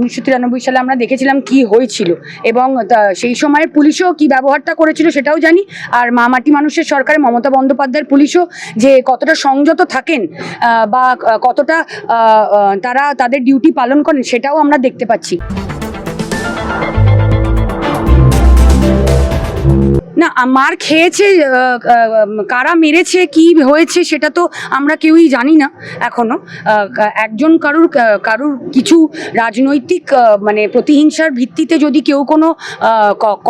উনিশশো তিরানব্বই সালে আমরা দেখেছিলাম কি হয়েছিল। এবং সেই সময়ের পুলিশও কি ব্যবহারটা করেছিল সেটাও জানি। আর মামাটি মানুষের সরকারে মমতা বন্দ্যোপাধ্যায়ের পুলিশও যে কতটা সংযত থাকেন বা কতটা তারা তাদের ডিউটি পালন করেন সেটাও আমরা দেখতে পাচ্ছি। মার খেয়েছে কারা মেরেছে, কি হয়েছে সেটা তো আমরা কেউই জানি না এখনও। একজন কারুর কারুর কিছু রাজনৈতিক মানে প্রতিহিংসার ভিত্তিতে যদি কেউ কোনো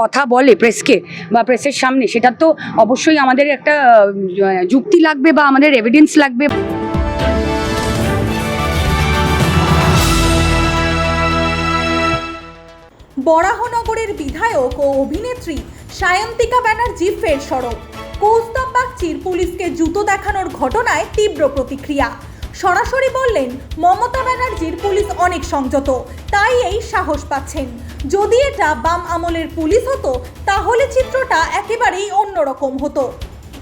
কথা বলে প্রেসকে বা প্রেসের সামনে, সেটা তো অবশ্যই আমাদের একটা যুক্তি লাগবে বা আমাদের এভিডেন্স লাগবে। বরাহনগরের বিধায়ক ও অভিনেত্রী সায়ন্তিকা ব্যানার্জি ফের সরব। কৌস্তব বাগচির পুলিশকে জুতো দেখানোর ঘটনায় তীব্র প্রতিক্রিয়া। সরাসরি বললেন, মমতা ব্যানার্জির পুলিশ অনেক সংযত, তাই এই সাহস পাচ্ছেন। যদি এটা বাম আমলের পুলিশ হতো, তাহলে চিত্রটা একেবারেই অন্যরকম হতো।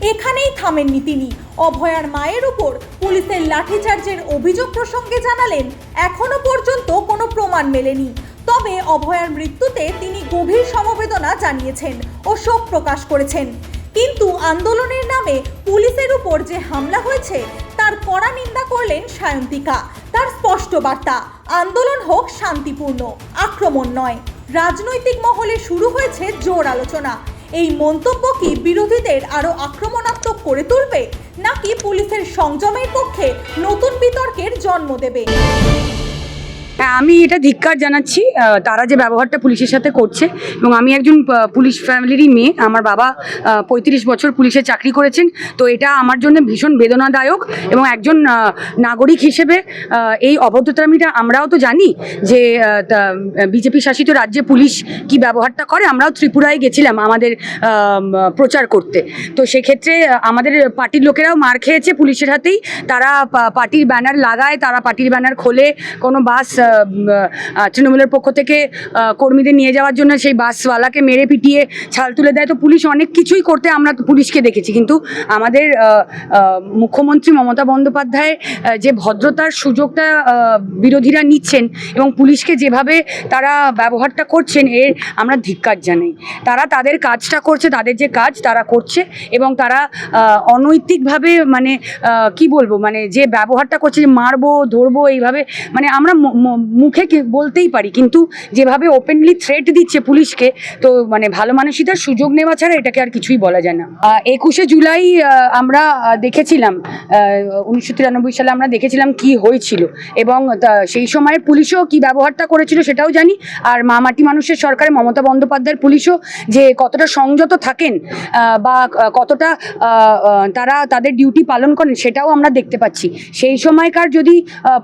এখানেই থামেননি তিনি। অভয়ার মায়ের উপর পুলিশের লাঠিচার্জের অভিযোগ প্রসঙ্গে জানালেন, এখনও পর্যন্ত কোনো প্রমাণ মেলেনি। তবে অভয়ার মৃত্যুতে তিনি গভীর সমবেদনা জানিয়েছেন ও শোক প্রকাশ করেছেন। কিন্তু আন্দোলনের নামে পুলিশের উপর যে হামলা হয়েছে, তার কড়া নিন্দা করলেন সায়ন্তিকা। তার স্পষ্ট বার্তা, আন্দোলন হোক শান্তিপূর্ণ, আক্রমণ নয়। রাজনৈতিক মহলে শুরু হয়েছে জোর আলোচনা। এই মন্তব্য কি বিরোধীদের আরও আক্রমণাত্মক করে তুলবে, নাকি পুলিশের সংযমের পক্ষে নতুন বিতর্কের জন্ম দেবে? আমি এটা ধিক্কার জানাচ্ছি তারা যে ব্যবহারটা পুলিশের সাথে করছে এবং আমি একজন পুলিশ ফ্যামিলিরই মেয়ে, আমার বাবা পঁয়ত্রিশ বছর পুলিশে চাকরি করেছেন, তো এটা আমার জন্য ভীষণ বেদনাদায়ক এবং একজন নাগরিক হিসেবে এই অভদ্রতামিটা আমরাও তো জানি যে বিজেপি শাসিত রাজ্যে পুলিশ কি ব্যবহারটা করে, আমরাও ত্রিপুরায় গেছিলাম আমাদের প্রচার করতে। তো সেক্ষেত্রে আমাদের পার্টির লোকেরাও মার খেয়েছে পুলিশের হাতেই, তারা পার্টির ব্যানার লাগায়, তারা পার্টির ব্যানার খোলে, কোনো বাস তৃণমূলের পক্ষ থেকে কর্মীদের নিয়ে যাওয়ার জন্য সেই বাসওয়ালাকে মেরে পিটিয়ে ছাল তুলে দেয়। তো পুলিশ অনেক কিছুই করতে আমরা পুলিশকে দেখেছি। কিন্তু আমাদের মুখ্যমন্ত্রী মমতা বন্দ্যোপাধ্যায় যে ভদ্রতার সুযোগটা বিরোধীরা নিচ্ছেন এবং পুলিশকে যেভাবে তারা ব্যবহারটা করছেন, এর আমরা ধিক্কার জানাই। তারা তাদের কাজটা করছে, তাদের যে কাজ তারা করছে এবং তারা অনৈতিকভাবে মানে কি বলব? মানে যে ব্যবহারটা করছে যে মারবো, ধরবো, এইভাবে মানে আমরা মুখে বলতেই পারি, কিন্তু যেভাবে ওপেনলি থ্রেট দিচ্ছে পুলিশকে, তো মানে ভালো মানুষিতার সুযোগ নেওয়া ছাড়া এটাকে আর কিছুই বলা যায় না। একুশে জুলাই আমরা দেখেছিলাম উনিশশো তিরানব্বই সালে আমরা দেখেছিলাম কি হয়েছিল, এবং সেই সময়ের পুলিশও কি ব্যবহারটা করেছিল সেটাও জানি, আর মা মাটি মানুষের সরকারে মমতা বন্দ্যোপাধ্যায়ের পুলিশও যে কতটা সংযত থাকেন বা কতটা তারা তাদের ডিউটি পালন করেন সেটাও আমরা দেখতে পাচ্ছি। সেই সময়কার যদি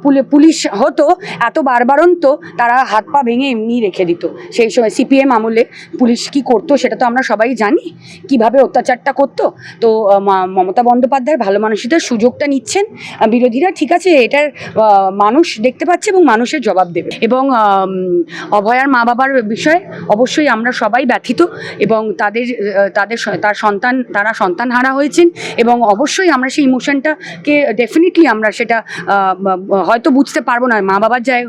পুলি- পুলিশ হতো এত বারবারন্ত তারা হাত পা ভেঙে এমনি রেখে দিত। সেই সময় সিপিএম আমলে পুলিশ কি করতো সেটা তো আমরা সবাই জানি। কীভাবে অত্যাচারটা করতো? তো মমতা বন্দ্যোপাধ্যায় ভালো মানুষদের সুযোগটা নিচ্ছেন। বিরোধীরা ঠিক আছে, এটার মানুষ দেখতে পাচ্ছে এবং মানুষের জবাব দেবে। এবং অভয়ার মা বাবার বিষয়ে অবশ্যই আমরা সবাই ব্যথিত এবং তাদের তাদের তার সন্তান, তারা সন্তান হারা হয়েছেন এবং অবশ্যই আমরা সেই ইমোশনটাকে ডেফিনেটলি আমরা সেটা হয়তো বুঝতে পারব না। মা বাবার যায়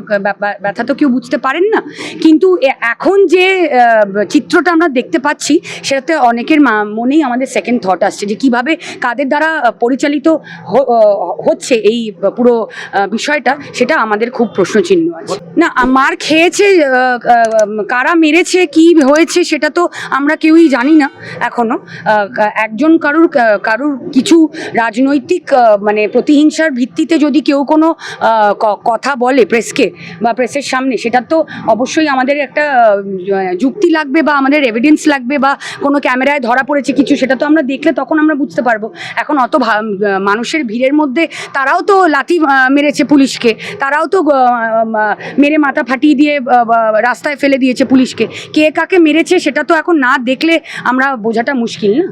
ব্যথা তো কেউ বুঝতে পারেন না। কিন্তু এখন যে চিত্রটা আমরা দেখতে পাচ্ছি, সেটাতে অনেকের মনেই আমাদের সেকেন্ড থট আসছে যে কীভাবে কাদের দ্বারা পরিচালিত হচ্ছে এই পুরো বিষয়টা, সেটা আমাদের খুব প্রশ্নচিহ্ন আছে। না মার খেয়েছে কারা মেরেছে, কি হয়েছে, সেটা তো আমরা কেউই জানি না এখনও। একজন কারুর কারুর কিছু রাজনৈতিক মানে প্রতিহিংসার ভিত্তিতে যদি কেউ কোনো কথা বলে প্রেসকে বা প্রেসের সামনে, সেটা তো অবশ্যই আমাদের একটা যুক্তি লাগবে বা আমাদের এভিডেন্স লাগবে বা কোনো ক্যামেরায় ধরা পড়েছে কিছু, সেটা তো আমরা দেখলে তখন আমরা বুঝতে পারব। এখন অত মানুষের ভিড়ের মধ্যে তারাও তো লাথি মেরেছে পুলিশকে, তারাও তো মেরে মাথা ফাটিয়ে দিয়ে রাস্তায় ফেলে দিয়েছে পুলিশকে। কে কাকে মেরেছে সেটা তো এখন না দেখলে আমরা বোঝাটা মুশকিল না?